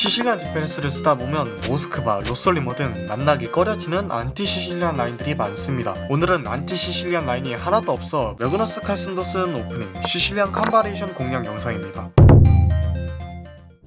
시실리안 디펜스를 쓰다 보면 모스크바, 로솔리모 등 만나기 꺼려지는 안티 시실리안 라인들이 많습니다. 오늘은 안티 시실리안 라인이 하나도 없어 매그너스 칼슨도 쓰는 오프닝 시실리안 캄바레이션 공략 영상입니다.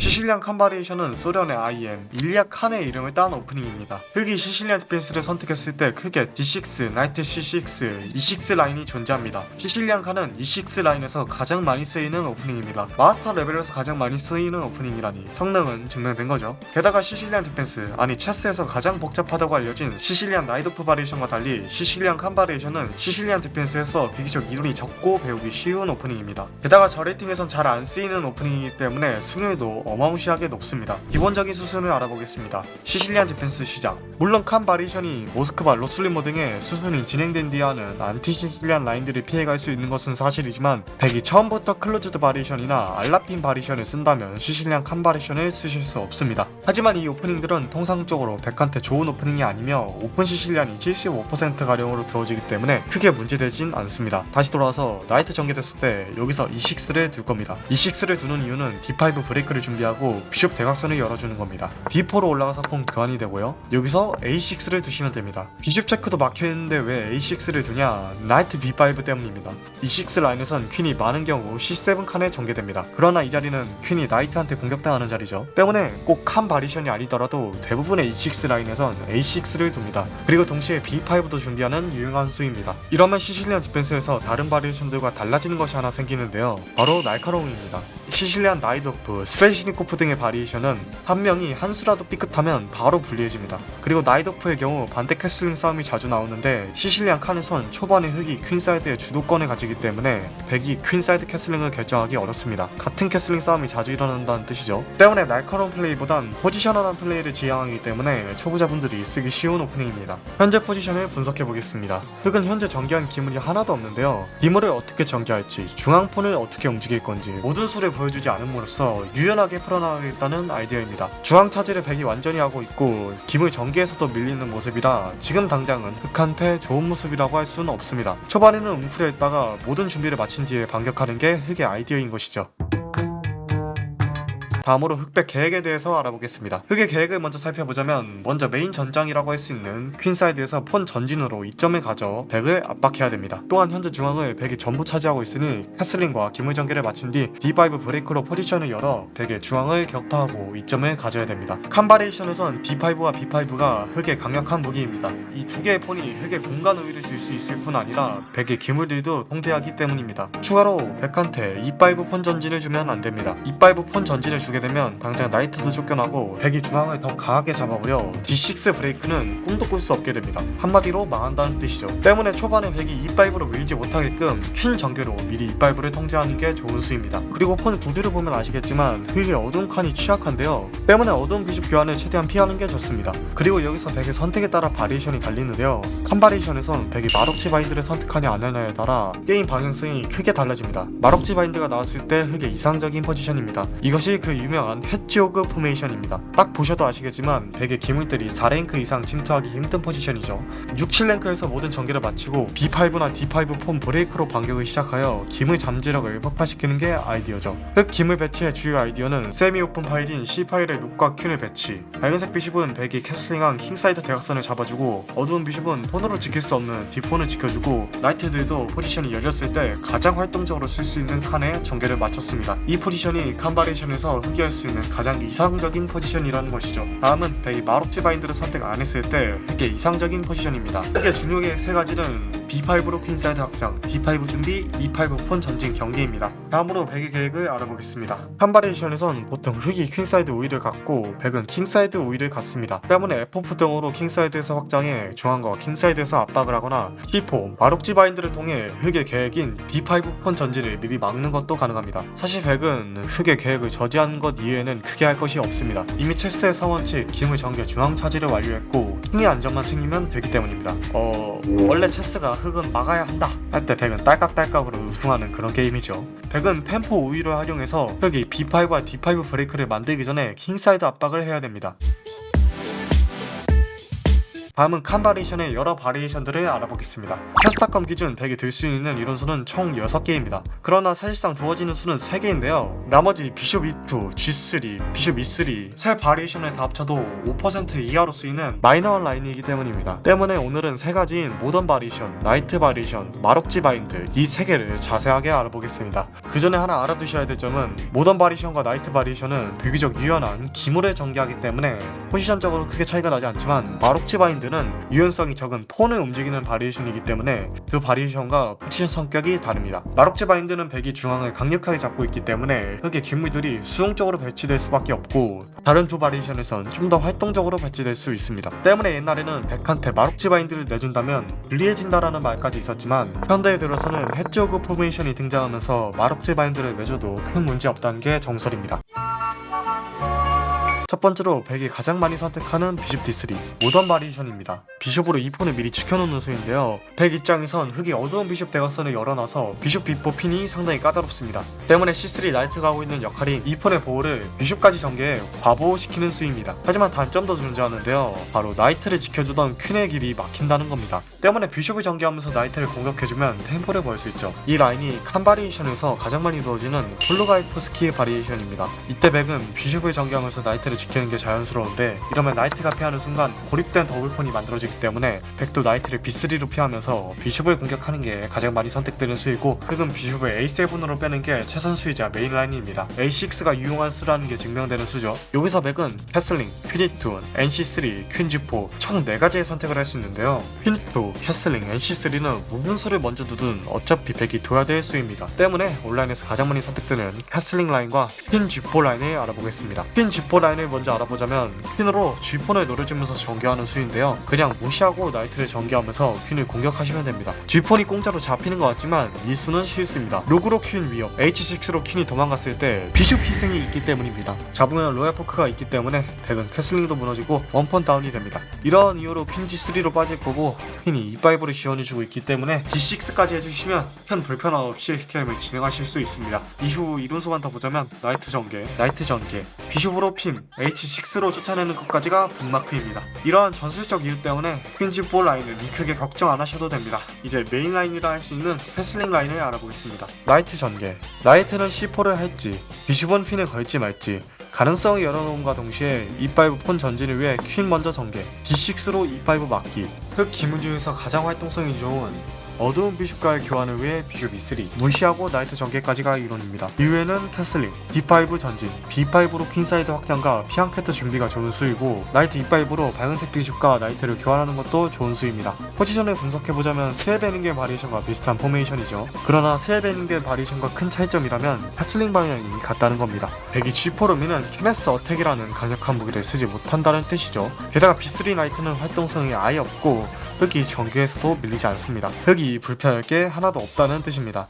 시실리안 캄바레이션은 소련의 IM, 일리아 칸의 이름을 딴 오프닝입니다. 흑이 시실리안 디펜스를 선택했을 때 크게 D6, 나이트 C6, E6 라인이 존재합니다. 시실리안 칸은 E6 라인에서 가장 많이 쓰이는 오프닝입니다. 마스터 레벨에서 가장 많이 쓰이는 오프닝이라니 성능은 증명된 거죠. 게다가 시실리안 디펜스, 아니 체스에서 가장 복잡하다고 알려진 시실리안 나이도프 바리에이션과 달리 시실리안 캄바레이션은 시실리안 디펜스에서 비교적 이론이 적고 배우기 쉬운 오프닝입니다. 게다가 저 레이팅에선 잘 안 쓰이는 오프닝이기 때문에 승률도 어마무시하게 높습니다. 기본적인 수순을 알아보겠습니다. 시실리안 디펜스 시작. 물론 칸 바리에이션이 모스크바, 로슬리모 등의 수순이 진행된 뒤에는 안티 시실리안 라인들을 피해갈 수 있는 것은 사실이지만 백이 처음부터 클로즈드 바리에이션이나 알라핀 바리에이션을 쓴다면 시실리안 칸 바리에이션을 쓰실 수 없습니다. 하지만 이 오프닝들은 통상적으로 백한테 좋은 오프닝이 아니며 오픈 시실리안이 75%가량으로 들어오기 때문에 크게 문제되진 않습니다. 다시 돌아와서 나이트 전개됐을 때 여기서 E6를 둘 겁니다. E6를 두는 이유는 D5 브레이크를 준비 하고 비숍 대각선을 열어주는 겁니다. D4로 올라가서 폰 교환이 되고요. 여기서 A6를 두시면 됩니다. 비숍 체크도 막혀있는데 왜 A6를 두냐? 나이트 B5 때문입니다. E6 라인에선 퀸이 많은 경우 C7 칸에 전개됩니다. 그러나 이 자리는 퀸이 나이트한테 공격당하는 자리죠. 때문에 꼭 칸 바리션이 아니더라도 대부분의 E6 라인에선 A6를 둡니다. 그리고 동시에 B5도 준비하는 유용한 수입니다. 이러면 시실리안 디펜스에서 다른 바리에이션들과 달라지는 것이 하나 생기는데요. 바로 날카로움입니다. 시실리안 나이도프, 스페시니코프 등의 바리에이션은 한 명이 한 수라도 삐끗하면 바로 불리해집니다. 그리고 나이도프의 경우 반대 캐슬링 싸움이 자주 나오는데 시실리안 칸에선 초반에 흑이 퀸사이드의 주도권을 가지기 때문에 백이 퀸사이드 캐슬링을 결정하기 어렵습니다. 같은 캐슬링 싸움이 자주 일어난다는 뜻이죠. 때문에 날카로운 플레이보단 포지셔널한 플레이를 지향하기 때문에 초보자분들이 쓰기 쉬운 오프닝입니다. 현재 포지션을 분석해 보겠습니다. 흑은 현재 전개한 기물이 하나도 없는데요. 기물을 어떻게 전개할지, 중앙폰을 어떻게 움직일 건지 모든 수를 보여주지 않음으로써 유연하게 풀어나가겠다는 아이디어입니다. 중앙 차지를 백이 완전히 하고 있고 기물 전개에서도 밀리는 모습이라 지금 당장은 흑한테 좋은 모습이라고 할 수는 없습니다. 초반에는 웅크려 있다가 모든 준비를 마친 뒤에 반격하는 게 흑의 아이디어인 것이죠. 다음으로 흑백 계획에 대해서 알아보겠습니다. 흑의 계획을 먼저 살펴보자면 먼저 메인 전장이라고 할 수 있는 퀸사이드에서 폰 전진으로 2점을 가져 백을 압박해야 됩니다. 또한 현재 중앙을 백이 전부 차지하고 있으니 캐슬링과 기물 전개를 마친 뒤 D5 브레이크로 포지션을 열어 백의 중앙을 격파하고 2점을 가져야 됩니다. 캄바레이션에선 D5와 B5가 흑의 강력한 무기입니다. 이 두 개의 폰이 흑의 공간 우위를 줄 수 있을 뿐 아니라 백의 기물들도 통제하기 때문입니다. 추가로 백한테 E5 폰 전진을 주면 안 됩니다. E5 폰 전진을 주게 되면 당장 나이트도 쫓겨나고 백이 중앙을 더 강하게 잡아버려 D6 브레이크는 꿈도 꿀 수 없게 됩니다. 한마디로 망한다는 뜻이죠. 때문에 초반에 백이 E5로 밀지 못하게끔 퀸 전개로 미리 E5를 통제하는 게 좋은 수입니다. 그리고 폰 구조를 보면 아시겠지만 흑의 어두운 칸이 취약한데요. 때문에 어두운 비숍 교환을 최대한 피하는 게 좋습니다. 그리고 여기서 백의 선택에 따라 바리에이션이 갈리는데요. 한 바리에이션에선 백이 마럭지 바인드를 선택하냐 안 하냐에 따라 게임 방향성이 크게 달라집니다. 마럭지 바인드가 나왔을 때 흑의 이상적인 포지션입니다. 이것이 그 유명한 해치오그 포메이션입니다. 딱 보셔도 아시겠지만 백의 기물들이 4랭크 이상 침투하기 힘든 포지션이죠. 6, 7랭크에서 모든 전개를 마치고 B5나 D5 폼 브레이크로 반격을 시작하여 기물 잠재력을 폭발시키는 게 아이디어죠. 흑 기물 배치의 주요 아이디어는 세미 오픈 파일인 C 파일에 룩과 퀸을 배치 밝은색 비숍은 백이 캐슬링한 킹사이드 대각선을 잡아주고 어두운 비숍은 폰으로 지킬 수 없는 D폰을 지켜주고 나이트들도 포지션이 열렸을 때 가장 활동적으로 쓸 수 있는 칸에 전개를 마쳤습니다. 이 포지션이 칸바레이션에서 흑이할 수 있는 가장 이상적인 포지션이라는 것이죠. 다음은 백이 마록지 바인드를 선택 안 했을 때 흑의 이상적인 포지션입니다. 중요 계획 세 가지는 B5로 퀸사이드 확장, D5 준비, E5 폰 전진 경계입니다. 다음으로 백의 계획을 알아보겠습니다. 칸바레이션에선 보통 흑이 퀸사이드 우위를 갖고 백은 킹사이드 우위를 갖습니다. 때문에 F4 등으로 킹사이드에서 확장해 중앙과 킹사이드에서 압박을 하거나 C4, 마록지 바인드를 통해 흑의 계획인 D5 폰 전진을 미리 막는 것도 가능합니다. 사실 백은 흑의 계획을 저지하는 것 이외에는 크게 할 것이 없습니다. 이미 체스의 사원칙 기물 전개 중앙 차지를 완료했고 킹의 안정만 챙기면 되기 때문입니다. 어 원래 체스가 흑은 막아야 한다 할 때 백은 딸깍딸깍으로 우승하는 그런 게임이죠. 백은 템포 우위를 활용해서 흑이 B5와 D5 브레이크를 만들기 전에 킹사이드 압박을 해야 됩니다. 다음은 칸 바리에이션의 여러 바리에이션들을 알아보겠습니다. 캐스타컴 기준 100이 들 수 있는 이론수는 총 6개입니다. 그러나 사실상 두어지는 수는 3개인데요. 나머지 비숍 E2, G3, 비숍 E3 세 바리에이션을 다 합쳐도 5% 이하로 쓰이는 마이너한 라인이기 때문입니다. 때문에 오늘은 세 가지인 모던 바리에이션, 나이트 바리에이션, 마록지 바인드 이 세 개를 자세하게 알아보겠습니다. 그 전에 하나 알아두셔야 될 점은 모던 바리에이션과 나이트 바리에이션은 비교적 유연한 기물에 전개하기 때문에 포지션적으로 크게 차이가 나지 않지만 마록지 바인드 는 유연성이 적은 폰을 움직이는 바리에이션이기 때문에 그 바리에이션과 포지션 성격이 다릅니다. 마록지 바인드는 백이 중앙을 강력하게 잡고 있기 때문에 흙의 기물들이 수동적으로 배치될 수밖에 없고 다른 두 바리에이션에선 좀 더 활동적으로 배치될 수 있습니다. 때문에 옛날에는 백한테 마록지 바인드를 내준다면 불리해진다라는 말까지 있었지만 현대에 들어서는 해저그 포메이션이 등장하면서 마록지 바인드를 내줘도 큰 문제 없다는 게 정설입니다. 첫 번째로 백이 가장 많이 선택하는 비숍 D3 모던 바리에이션입니다. 비숍으로 이 폰을 미리 지켜놓는 수인데요. 백 입장에선 흙이 어두운 비숍 대각선을 열어놔서 비숍 비포 핀이 상당히 까다롭습니다. 때문에 C3 나이트가 하고 있는 역할이 이 폰의 보호를 비숍까지 전개해 과보시키는 수입니다. 하지만 단점도 존재하는데요. 바로 나이트를 지켜주던 퀸의 길이 막힌다는 겁니다. 때문에 비숍을 전개하면서 나이트를 공격해주면 템포를 벌 수 있죠. 이 라인이 칸 바리에이션에서 가장 많이 이루어지는 폴로가이프스키의 바리에이션입니다. 이때 백은 비숍을 전개하면서 나이트를 지키는 게 자연스러운데 이러면 나이트가 피하는 순간 고립된 더블폰이 만들어지기 때문에 백도 나이트를 B3로 피하면서 비숍을 공격하는 게 가장 많이 선택되는 수이고 흑은 비숍을 A7으로 빼는 게 최선 수이자 메인 라인입니다. A6가 유용한 수라는 게 증명되는 수죠. 여기서 백은 캐슬링, 퀸이2, NC3, 퀸G4 총 4가지의 선택을 할 수 있는데요. 퀸2, 캐슬링, NC3는 무슨 수를 먼저 두든 어차피 백이 둬야 될 수입니다. 때문에 온라인에서 가장 많이 선택되는 캐슬링 라인과 퀸G4 라인을 알아보겠습니다. 퀸G4 라인을 먼저 알아보자면 퀸으로 G폰을 노려주면서 전개하는 수인데요. 그냥 무시하고 나이트를 전개하면서 퀸을 공격하시면 됩니다. G폰이 공짜로 잡히는 것 같지만 이 수는 실수입니다. 로그로 퀸 위협, H6로 퀸이 도망갔을 때 비숍 희생이 있기 때문입니다. 잡으면 로얄 포크가 있기 때문에 백은 캐슬링도 무너지고 원펀 다운이 됩니다. 이런 이유로 퀸 G3로 빠질 거고 퀸이 E5를 지원해주고 있기 때문에 D6까지 해주시면 큰 불편함 없이 게임을 진행하실 수 있습니다. 이후 이론소만 더 보자면 나이트 전개, 나이트 전개, 비숍으로 핀, H6로 쫓아내는 것까지가 북마크입니다. 이러한 전술적 이유 때문에 퀸즈 4 라인은 크게 걱정 안 하셔도 됩니다. 이제 메인 라인이라 할 수 있는 패슬링 라인을 알아보겠습니다. 라이트 전개. 라이트는 C4를 할지, 비숍은 핀을 걸지 말지 가능성을 열어놓음과 동시에 E5 폰 전진을 위해 퀸 먼저 전개, D6로 E5 막기. 흑 기문 중에서 가장 활동성이 좋은 어두운 비숍과의 교환을 위해 비숍 E3 무시하고 나이트 전개까지가 이론입니다. 이후에는 캐슬링, D5 전진, B5로 퀸사이드 확장과 피앙캐트 준비가 좋은 수이고 나이트 E5로 밝은색 비숍과 나이트를 교환하는 것도 좋은 수입니다. 포지션을 분석해보자면 스웨베닝겔 바리에이션과 비슷한 포메이션이죠. 그러나 스웨베닝겔 바리에이션과 큰 차이점이라면 캐슬링 방향이 같다는 겁니다. 백이 G4로 미는 케네스 어택이라는 강력한 무기를 쓰지 못한다는 뜻이죠. 게다가 B3 나이트는 활동성이 아예 없고 흙이 전개에서도 밀리지 않습니다. 흙이 불편할 게 하나도 없다는 뜻입니다.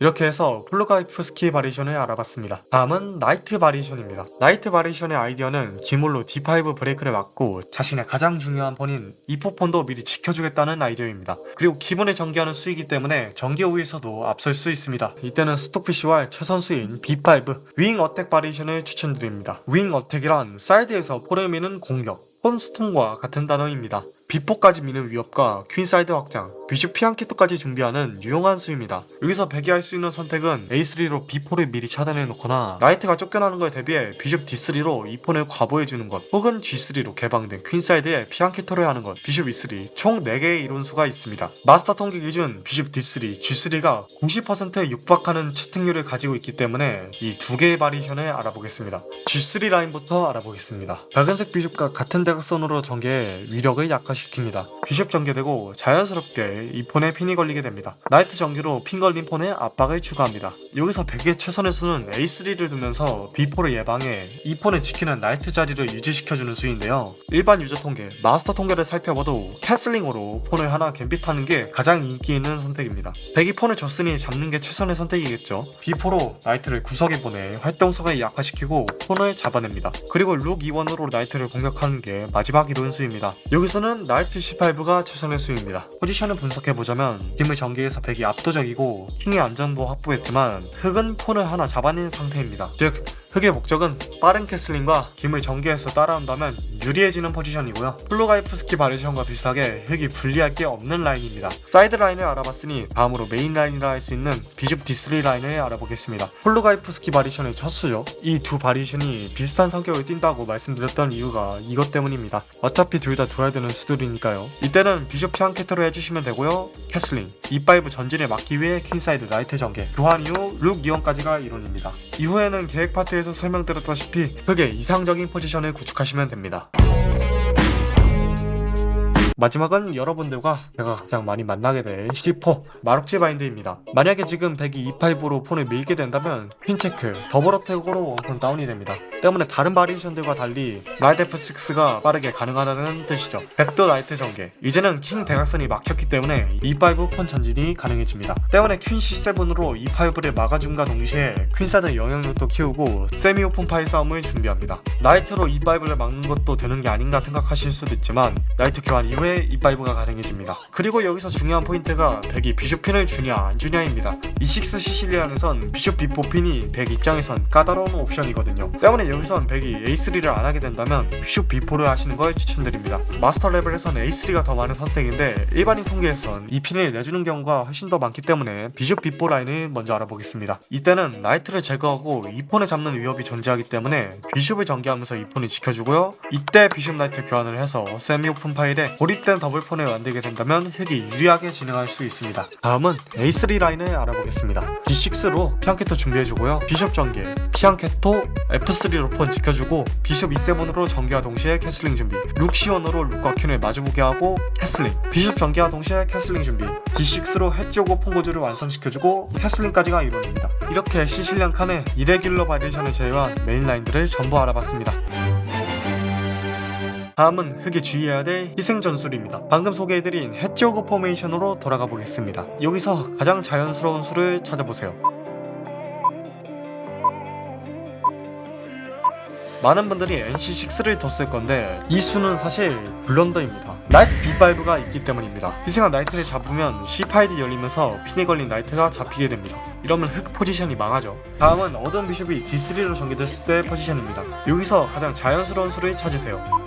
이렇게 해서 폴로가이프스키 바리에이션을 알아봤습니다. 다음은 나이트 바리에이션입니다. 나이트 바리에이션의 아이디어는 기물로 D5 브레이크를 막고 자신의 가장 중요한 폰인 이포폰도 미리 지켜주겠다는 아이디어입니다. 그리고 기본에 전개하는 수이기 때문에 전개 우에서도 앞설 수 있습니다. 이때는 스톡피쉬와 최선 수인 B5 윙 어택 바리에이션을 추천드립니다. 윙 어택이란 사이드에서 폰을 미는 공격, 폰스톤과 같은 단어입니다. 비포까지 미는 위협과 퀸사이드 확장, 비숍 피안키토까지 준비하는 유용한 수입니다. 여기서 배기할 수 있는 선택은 A3로 B4를 미리 차단해 놓거나 나이트가 쫓겨나는 것에 대비해 비숍 D3로 이 폰을 과보해 주는 것 혹은 G3로 개방된 퀸사이드에 피안키토를 하는 것 비숍 E3 총 4개의 이론수가 있습니다. 마스터 통계 기준 비숍 D3, G3가 90%에 육박하는 채택률을 가지고 있기 때문에 이 두 개의 바리션을 알아보겠습니다. G3 라인부터 알아보겠습니다. 밝은색 비숍과 같은 대각선으로 전개해 위력을 약화 시킵니다. 비숍 전개되고 자연스럽게 이 폰에 핀이 걸리게 됩니다. 나이트 전기로 핀 걸린 폰에 압박을 추가합니다. 여기서 100의 최선의 수는 A3를 두면서 B4를 예방해 이 폰을 지키는 나이트 자리를 유지시켜주는 수인데요. 일반 유저 통계, 마스터 통계를 살펴봐도 캐슬링으로 폰을 하나 갬빗하는 게 가장 인기 있는 선택입니다. 100이 폰을 줬으니 잡는 게 최선의 선택이겠죠. B4로 나이트를 구석에 보내 활동성을 약화시키고 폰을 잡아냅니다. 그리고 룩 E1으로 나이트를 공격하는 게 마지막 이론 수입니다. 여기서는 나이트 18부가 최선의 수입니다. 포지션을 분석해보자면 팀의 전개에서 100이 압도적이고 킹의 안전도 확보했지만 흑은 폰을 하나 잡아낸 상태입니다. 즉 흑의 목적은 빠른 캐슬링과 김을 전개해서 따라온다면 유리해지는 포지션이고요. 플루가이프스키 바리션과 비슷하게 흑이 불리할 게 없는 라인입니다. 사이드 라인을 알아봤으니 다음으로 메인 라인이라 할 수 있는 비숍 D3 라인을 알아보겠습니다. 플루가이프스키 바리션의 첫 수죠. 이 두 바리션이 비슷한 성격을 띈다고 말씀드렸던 이유가 이것 때문입니다. 어차피 둘 다 둬야 되는 수들이니까요. 이때는 비숍 피앙캐터로 해주시면 되고요. 캐슬링, E5 전진을 막기 위해 퀸사이드 나이트 전개, 교환 이후 룩 이원까지가 이론입니다. 이후에는 계획 파트에서 설명드렸다시피 흑의 이상적인 포지션을 구축하시면 됩니다. 마지막은 여러분들과 제가 가장 많이 만나게 될 C4 마록지 바인드입니다. 만약에 지금 102.25로 폰을 밀게 된다면 퀸체크, 더블어택으로 원폰 다운이 됩니다. 때문에 다른 바리에이션들과 달리 나이트 F6가 빠르게 가능하다는 뜻이죠. 백도 나이트 전개 이제는 킹 대각선이 막혔기 때문에 E5 폰 전진이 가능해집니다. 때문에 퀸 C7으로 E5를 막아줌과 동시에 퀸사드 영향력도 키우고 세미 오픈 파이 싸움을 준비합니다. 나이트로 E5를 막는 것도 되는 게 아닌가 생각하실 수도 있지만 나이트 교환 이후에 E5가 가능해집니다. 그리고 여기서 중요한 포인트가 백이 비숍 핀을 주냐 안 주냐입니다. E6 시실리안에선 비숍 B4 핀이 백 입장에선 까다로운 옵션이거든요. 때문에 여기선 백이 A3를 안 하게 된다면 비숍 B4를 하시는 걸 추천드립니다. 마스터 레벨에선 A3가 더 많은 선택인데 일반인 통계에선 이 핀을 내주는 경우가 훨씬 더 많기 때문에 비숍 B4 라인을 먼저 알아보겠습니다. 이때는 나이트를 제거하고 이 폰을 잡는 위협이 존재하기 때문에 비숍을 전개하면서 이 폰을 지켜주고요. 이때 비숍 나이트 교환을 해서 세미 오픈 파일에 고 립된 더블폰을 만들게 된다면 흑이 유리하게 진행할 수 있습니다. 다음은 A3 라인을 알아보겠습니다. B6로 피앙캐터 준비해주고요. 비숍 전개, 피앙캐토, F3로 폰 지켜주고 비숍 E7으로 전개와 동시에 캐슬링 준비, 룩시원으로 룩과 퀸을 마주보게 하고 캐슬링, 비숍 전개와 동시에 캐슬링 준비, D6로 해치고 폰고즈를 완성시켜주고 캐슬링까지가 이론입니다. 이렇게 시실리안 칸의 이레귤러 바리에이션을 제외한 메인 라인들을 전부 알아봤습니다. 다음은 흑에 주의해야 될 희생 전술입니다. 방금 소개해드린 해치오그 포메이션으로 돌아가 보겠습니다. 여기서 가장 자연스러운 수를 찾아보세요. 많은 분들이 NC6를 뒀을 건데 이 수는 사실 블런더입니다. 나이트 B5가 있기 때문입니다. 희생한 나이트를 잡으면 C5이 열리면서 핀에 걸린 나이트가 잡히게 됩니다. 이러면 흑 포지션이 망하죠. 다음은 어두운 비숍이 D3로 전개됐을 때 포지션입니다. 여기서 가장 자연스러운 수를 찾으세요.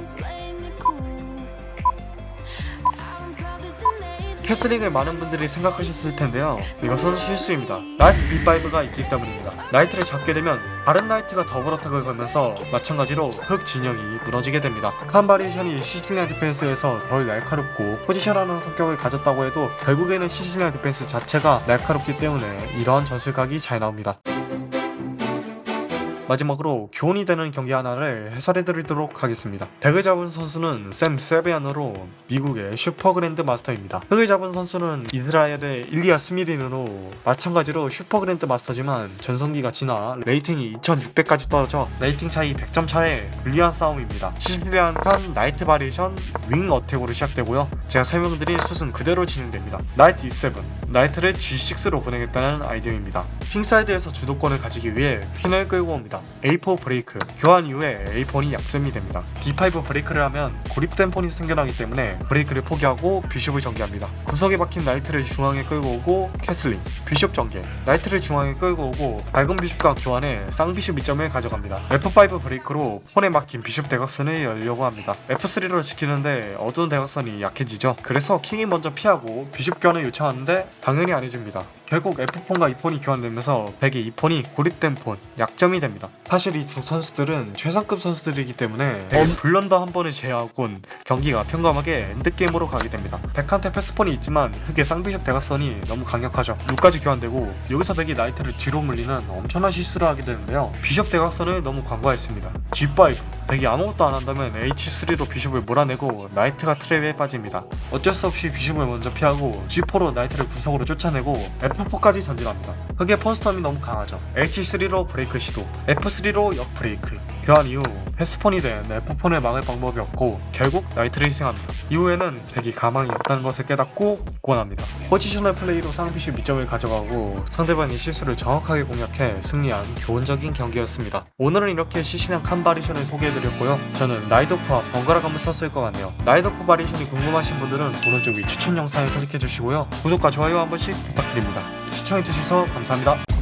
캐슬링을 많은 분들이 생각하셨을 텐데요. 이것은 실수입니다. 나이트 B5가 있기 때문입니다. 나이트를 잡게 되면 다른 나이트가 더블 어택을 걸면서 마찬가지로 흑 진영이 무너지게 됩니다. 칸 바리에이션이 시실리안 디펜스에서 덜 날카롭고 포지션하는 성격을 가졌다고 해도 결국에는 시실리안 디펜스 자체가 날카롭기 때문에 이러한 전술각이 잘 나옵니다. 마지막으로 교훈이 되는 경기 하나를 해설해드리도록 하겠습니다. 덱을 잡은 선수는 샘 세베안으로 미국의 슈퍼 그랜드 마스터입니다. 흑을 잡은 선수는 이스라엘의 일리아 스미린으로 마찬가지로 슈퍼 그랜드 마스터지만 전성기가 지나 레이팅이 2600까지 떨어져 레이팅 차이 100점 차의 불리한 싸움입니다. 시실리안 칸 나이트 바리에이션 윙 어택으로 시작되고요. 제가 설명드린 수순 그대로 진행됩니다. 나이트 E7 나이트를 G6로 보내겠다는 아이디어입니다. 핑사이드에서 주도권을 가지기 위해 핀을 끌고 옵니다. A4 브레이크 교환 이후에 A4이 약점이 됩니다. D5 브레이크를 하면 고립된 폰이 생겨나기 때문에 브레이크를 포기하고 비숍을 전개합니다. 구석에 박힌 나이트를 중앙에 끌고 오고 캐슬링 비숍 전개 나이트를 중앙에 끌고 오고 밝은 비숍과 교환해 쌍비숍 이점을 가져갑니다. F5 브레이크로 폰에 막힌 비숍 대각선을 열려고 합니다. F3로 지키는데 어두운 대각선이 약해지죠. 그래서 킹이 먼저 피하고 비숍 교환을 요청하는데 당연히 아니집니다. 결국 F4과 2폰이 교환되면서 100의 2폰이 고립된 폰, 약점이 됩니다. 사실 이 두 선수들은 최상급 선수들이기 때문에 백 블런더 한 번을 제외하곤 경기가 평범하게 엔드게임으로 가게 됩니다. 백한테 패스폰이 있지만 흑의 쌍비숍 대각선이 너무 강력하죠. 룩까지 교환되고 여기서 백이 나이트를 뒤로 물리는 엄청난 실수를 하게 되는데요. 비숍 대각선을 너무 간과했습니다. G5 백이 아무것도 안 한다면 H3로 비숍을 몰아내고 나이트가 트랩에 빠집니다. 어쩔 수 없이 비숍을 먼저 피하고 G4로 나이트를 구석으로 쫓아내고 F4까지 전진합니다. 흑의 폰스텀이 너무 강하죠. H3로 브레이크 시도, F3로 역 브레이크. 교환 이후 패스폰이 된 F4을 막을 방법이 없고 결국 나이트를 희생합니다. 이후에는 백이 가망이 없다는 것을 깨닫고 권합니다. 포지셔널 플레이로 상비숍 밑점을 가져가고 상대방의 실수를 정확하게 공략해 승리한 교훈적인 경기였습니다. 오늘은 이렇게 시신한 칸 바리션을 소개해드렸 고요. 저는 나이도프와 번갈아 가면서 쓸것 같네요. 나이도프 바리션이 궁금하신 분들은 오른쪽 위 추천 영상을 클릭해주시고요. 구독과 좋아요 한 번씩 부탁드립니다. 시청해주셔서 감사합니다.